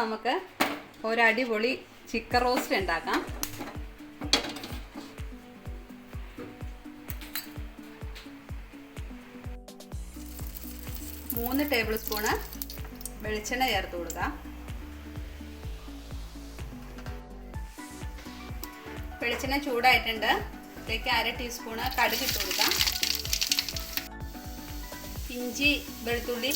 നമുക്ക് ഒരടിപൊളി chicken roast ഉണ്ടാക്കാം. മൂന്ന് ടേബിൾ സ്പൂണ് വെളിച്ചെണ്ണ ചേർത്ത് കൊടുക്കുക. വെളിച്ചെണ്ണ ചൂടായിട്ടുണ്ട്. ഇതിലേക്ക് അര ടീസ്പൂണ് കടുക് ഇട്ട് കൊടുക്കാം. ഇഞ്ചി വെളുത്തുള്ളി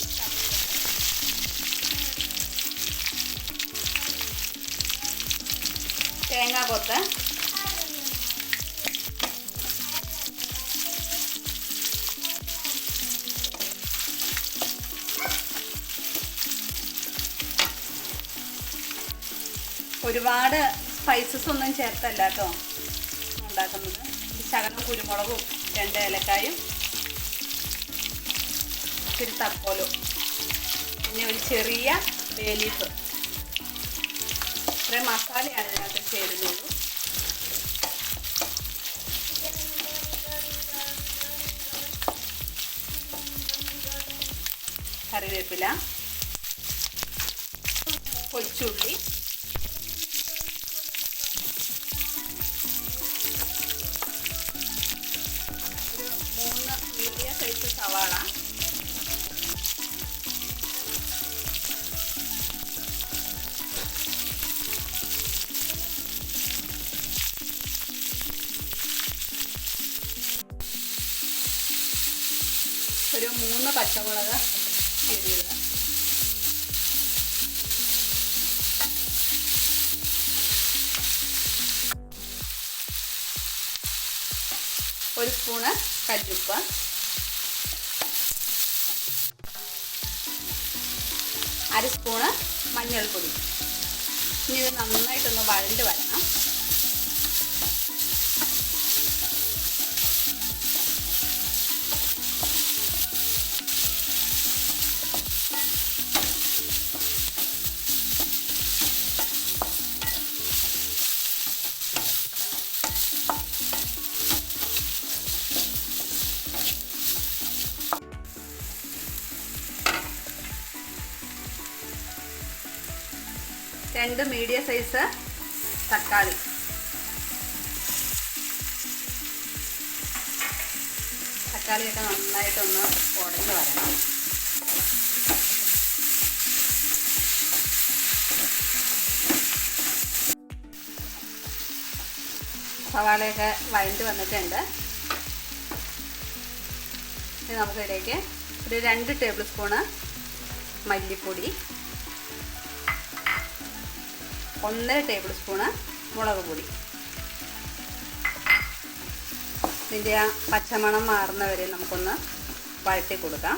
തേങ്ങാ കൊത്ത് ഒരുപാട് സ്പൈസസ് ഒന്നും ചേർത്തല്ല കേട്ടോ. ഉണ്ടാക്കുന്നത്. ചകന കുരുമുളകും രണ്ട് ഏലക്കായും ഇച്ചിരി തക്കോലും. പിന്നെ ഒരു ചെറിയ ബേലീഫ് ഇത്രയും മസാലയാണ് ഇതിനകത്ത് ചേരുന്നുള്ളൂ കറിവേപ്പില കൊച്ചുള്ളി ഒരു മൂന്ന് പച്ചമുളക് കീറിയത് ഒരു സ്പൂണ് കല്ലുപ്പ്. അര സ്പൂണ് മഞ്ഞൾപ്പൊടി. ഇനി ഇത് നന്നായിട്ടൊന്ന് വഴണ്ട് വരണം. രണ്ട് മീഡിയം സൈസ് തക്കാളി. തക്കാളിയൊക്കെ നന്നായിട്ടൊന്ന് ഉടഞ്ഞ് വരണം. സവാളയൊക്കെ വഴണ്ട് വന്നിട്ടുണ്ട്. ഇനി നമുക്കിതിലേക്ക് ഒരു രണ്ട് ടേബിൾ സ്പൂണ് മല്ലിപ്പൊടി ഒന്നര ടേബിൾ സ്പൂണ് മുളക് പൊടി. ഇതിന്റെ ആ പച്ചമണം മാറുന്നവരെ നമുക്കൊന്ന് വഴറ്റി കൊടുക്കാം.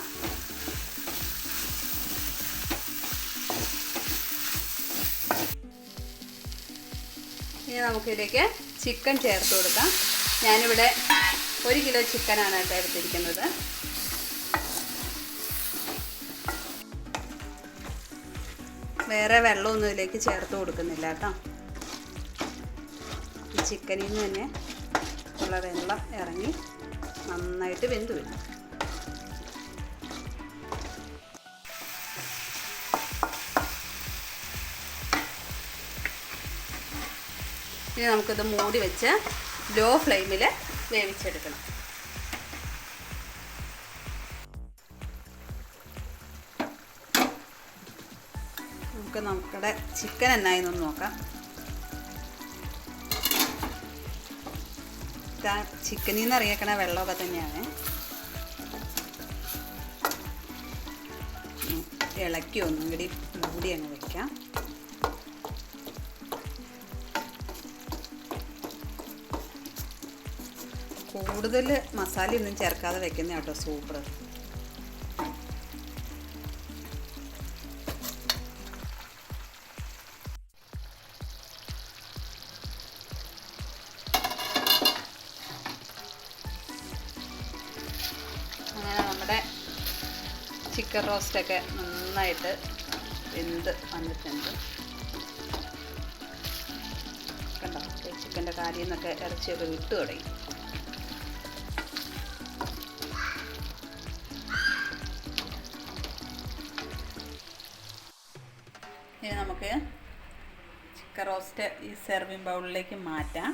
ഇനി നമുക്കിതിലേക്ക് ചിക്കൻ ചേർത്ത് കൊടുക്കാം. ഞാനിവിടെ ഒരു കിലോ ചിക്കനാണ് കേട്ടോ എടുത്തിരിക്കുന്നത്. വേറെ വെള്ളമൊന്നും ഇതിലേക്ക് ചേർത്ത് കൊടുക്കുന്നില്ല കേട്ടോ. ചിക്കനിൽ നിന്ന് തന്നെ ഉള്ള വെള്ളം ഇറങ്ങി നന്നായിട്ട് വെന്ത് വരും. ഇനി നമുക്കിത് മൂടി വെച്ച് ലോ ഫ്ലെയിമിൽ വേവിച്ചെടുക്കണം. നമുക്ക് നമ്മുടെ ചിക്കൻ എന്നായി ഒന്ന് നോക്കാം. ചിക്കനിൽ നിന്ന് ഇറങ്ങിയേക്കണ വെള്ളമൊക്കെ തന്നെയാണ്. ഇളക്കി ഒന്നും കൂടി മൂടി അങ്ങ് വെക്കാം. കൂടുതൽ മസാലയൊന്നും ചേർക്കാതെ വെക്കുന്ന കേട്ടോ സൂപ്പർ ചിക്കൻ റോസ്റ്റൊക്കെ നന്നായിട്ട് വെന്ത് വന്നിട്ടുണ്ട്. കണ്ടോ? ചിക്കന്റെ കാലിൽ നിന്നൊക്കെ ഇറച്ചിയൊക്കെ വിട്ടു തുടങ്ങി. ഇനി നമുക്ക് ചിക്കൻ റോസ്റ്റ് ഈ സെർവിങ് ബൗളിലേക്ക് മാറ്റാം.